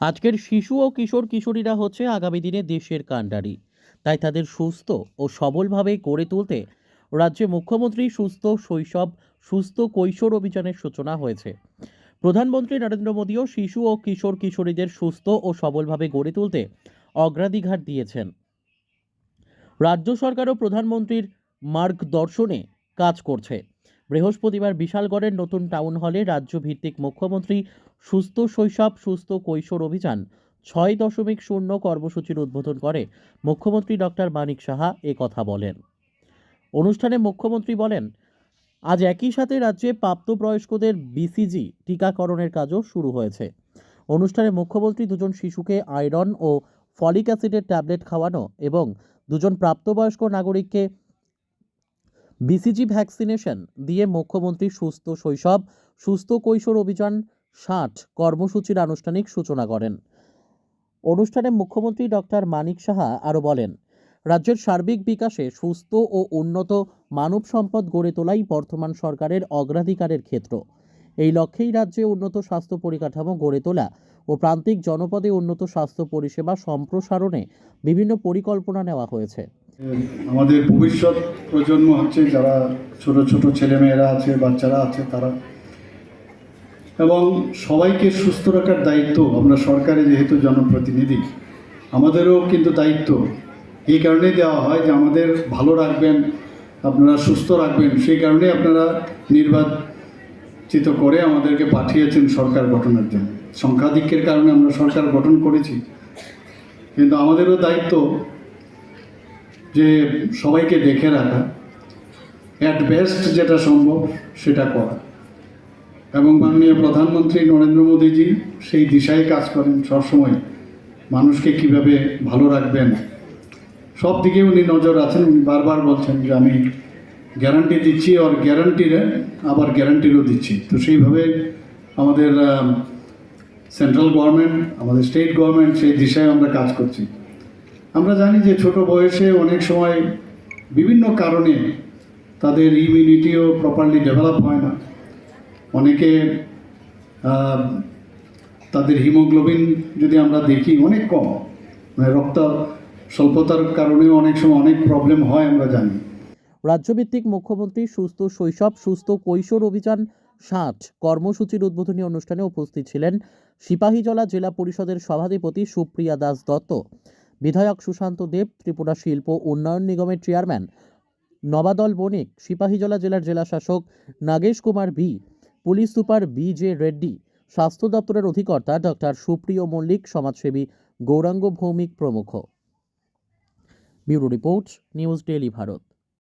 আজকের শিশু ও কিশোর কিশোরীরা হচ্ছে আগামী দিনে দেশের কাণ্ডারি। তাই তাদের সুস্থ ও সবলভাবে গড়ে তুলতে রাজ্যে মুখ্যমন্ত্রী সুস্থ শৈশব, সুস্থ কৈশোর অভিযানের সূচনা হয়েছে। প্রধানমন্ত্রী নরেন্দ্র মোদীও শিশু ও কিশোর কিশোরীদের সুস্থ ও সবলভাবে গড়ে তুলতে অগ্রাধিকার দিয়েছেন। রাজ্য সরকারও প্রধানমন্ত্রীর মার্গদর্শনে কাজ করছে। বৃহস্পতিবার বিশালগড়ের নতুন টাউন হলে রাজ্য ভিত্তিক মুখ্যমন্ত্রী সুস্থ শৈশব, সুস্থ কৈশোর অভিযান ছয় দশমিক শূন্য কর্মসূচির উদ্বোধন করে মুখ্যমন্ত্রী ডক্টর মানিক সাহা এ কথা বলেন। অনুষ্ঠানে মুখ্যমন্ত্রী বলেন, আজ একই সাথে রাজ্যে প্রাপ্তবয়স্কদের বিসিজি টিকাকরণের কাজও শুরু হয়েছে। অনুষ্ঠানে মুখ্যমন্ত্রী দুজন শিশুকে আয়রন ও ফলিক অ্যাসিডের ট্যাবলেট খাওয়ানো এবং দুজন প্রাপ্তবয়স্ক নাগরিককে বিসিজি ভ্যাকসিনেশন দিয়ে মুখ্যমন্ত্রী সুস্থ শৈশব, সুস্থ কৈশোর অভিযান, ষাট কর্মসূচির আনুষ্ঠানিক সূচনা করেন। অনুষ্ঠানে মুখ্যমন্ত্রী ডক্টর মানিক সাহা আরও বলেন, রাজ্যের সার্বিক বিকাশে সুস্থ ও উন্নত মানব সম্পদ গড়ে তোলাই বর্তমান সরকারের অগ্রাধিকারের ক্ষেত্র। এই লক্ষ্যেই রাজ্যে উন্নত স্বাস্থ্য পরিকাঠামো গড়ে তোলা ও প্রান্তিক জনপদে উন্নত স্বাস্থ্য পরিষেবা সম্প্রসারণে বিভিন্ন পরিকল্পনা নেওয়া হয়েছে। আমাদের ভবিষ্যৎ প্রজন্ম হচ্ছে যারা ছোট ছোট ছেলেমেয়েরা আছে, বাচ্চারা আছে, তারা। এবং সবাইকে সুস্থ রাখার দায়িত্ব আমরা সরকারে যেহেতু জনপ্রতিনিধি, আমাদেরও কিন্তু দায়িত্ব। এই কারণেই দেওয়া হয় যে আমাদের ভালো রাখবেন, আপনারা সুস্থ রাখবেন, সেই কারণে আপনারা নির্বাচিত করে আমাদেরকে পাঠিয়েছেন সরকার গঠনের জন্য। সংখ্যাধিক্যের কারণে আমরা সরকার গঠন করেছি, কিন্তু আমাদেরও দায়িত্ব যে সবাইকে দেখে রাখা। অ্যাট বেস্ট যেটা সম্ভব, সেটা করা। এবং মাননীয় প্রধানমন্ত্রী নরেন্দ্র মোদীজি সেই দিশায় কাজ করেন সবসময়। মানুষকে কীভাবে ভালো রাখবেন? সব দিকে উনি নজর আছেন উনি বারবার বলছেন যে আমি গ্যারান্টি দিচ্ছি আর গ্যারান্টির আবার গ্যারান্টিরও দিচ্ছি। তো সেইভাবে আমাদের সেন্ট্রাল গভর্নমেন্ট আমাদের স্টেট গভর্নমেন্ট সেই দিশায় আমরা কাজ করছি। আমরা জানি যে ছোট বয়সে অনেক সময় বিভিন্ন কারণে তাদের ইমিউনিটিও প্রপারলি ডেভেলপ হয় না। অনেকে তাদের হিমোগ্লোবিন যদি আমরা দেখি অনেক কম মানে রক্ত স্বল্পতার কারণেও অনেক সময় অনেক প্রবলেম হয় আমরা জানি। রাজ্যভিত্তিক মুখ্যমন্ত্রী সুস্থ শৈশব, সুস্থ কৈশোর অভিযান ষাট কর্মসূচির উদ্বোধনী অনুষ্ঠানে উপস্থিত ছিলেন সিপাহীজলা জেলা পরিষদের সভাধিপতি সুপ্রিয়া দাস দত্ত। বিধায়ক সুশান্ত দেব, ত্রিপুরা শিল্প উন্নয়ন নিগমের চেয়ারম্যান, নবাদল বণিক, সিপাহীজলা জেলার জেলাশাসক Nagesh Kumar B police super B J Reddy, স্বাস্থ্য দপ্তরের অধিকর্তা ডক্টর সুপ্রিয় মল্লিক, সমাজসেবী গৌরাঙ্গ ভৌমিক প্রমুখ। Bureau report, news daily Bharat.